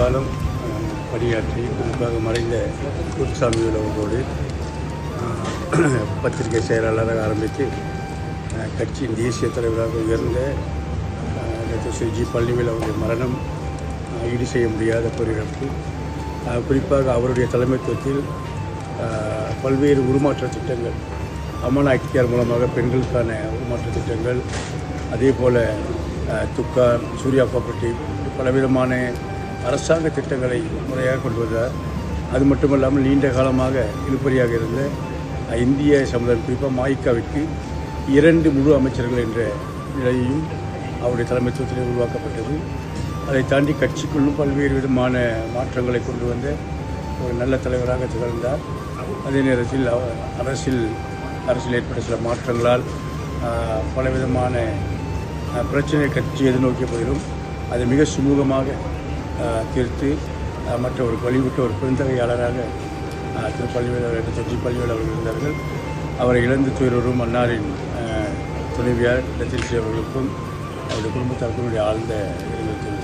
காலம் பணியாற்றி குறிப்பாக மறைந்த குருசாமி அவர்களோடு பத்திரிகை செயலாளராக ஆரம்பித்து கட்சியின் தேசிய தலைவராக உயர்ந்த டாக்டர் ஸ்ரீ ஜி பழனிவேல் அவருடைய மரணம் ஈடு செய்ய முடியாத பொறியிழப்பு. குறிப்பாக அவருடைய தலைமைத்துவத்தில் பல்வேறு உருமாற்ற திட்டங்கள் அம்மன் ஐக்கியார் மூலமாக பெண்களுக்கான உருமாற்ற திட்டங்கள் அதே போல் துக்கார் சூர்யா கோஆபரேட்டிவ் பலவிதமான அரசாங்க திட்டங்களை முறையாக கொண்டு வந்தார் அது மட்டுமல்லாமல் நீண்ட காலமாக இழுபறியாக இருந்த இந்திய சமுதாயம் குறிப்பாக மாய்க்காவிற்கு இரண்டு முழு அமைச்சர்கள் என்ற நிலையையும் அவருடைய தலைமைத்துவத்திலே உருவாக்கப்பட்டது. அதை தாண்டி கட்சிக்குள்ளும் பல்வேறு விதமான மாற்றங்களை கொண்டு வந்த ஒரு நல்ல தலைவராக திகழ்ந்தார். அதே நேரத்தில் அரசில் அரசில் ஏற்பட்ட சில மாற்றங்களால் பலவிதமான பிரச்சனை கட்சி எதிர்நோக்கிய போதிலும் அதை மிக சுமூகமாக தீர்த்து மற்ற ஒரு வழிவிட்ட ஒரு பெருந்தகையாளராக திரு பள்ளிவேல் அவர்கள் தொட்டி பள்ளிவேல் அவர்கள் இருந்தார்கள். அவரை இழந்து துயரோடும் மன்னாரின் துணைவியார் லத்தின்சி அவர்களுக்கும் அவருடைய குடும்பத்தாருக்கும் ஆழ்ந்த இரங்கல்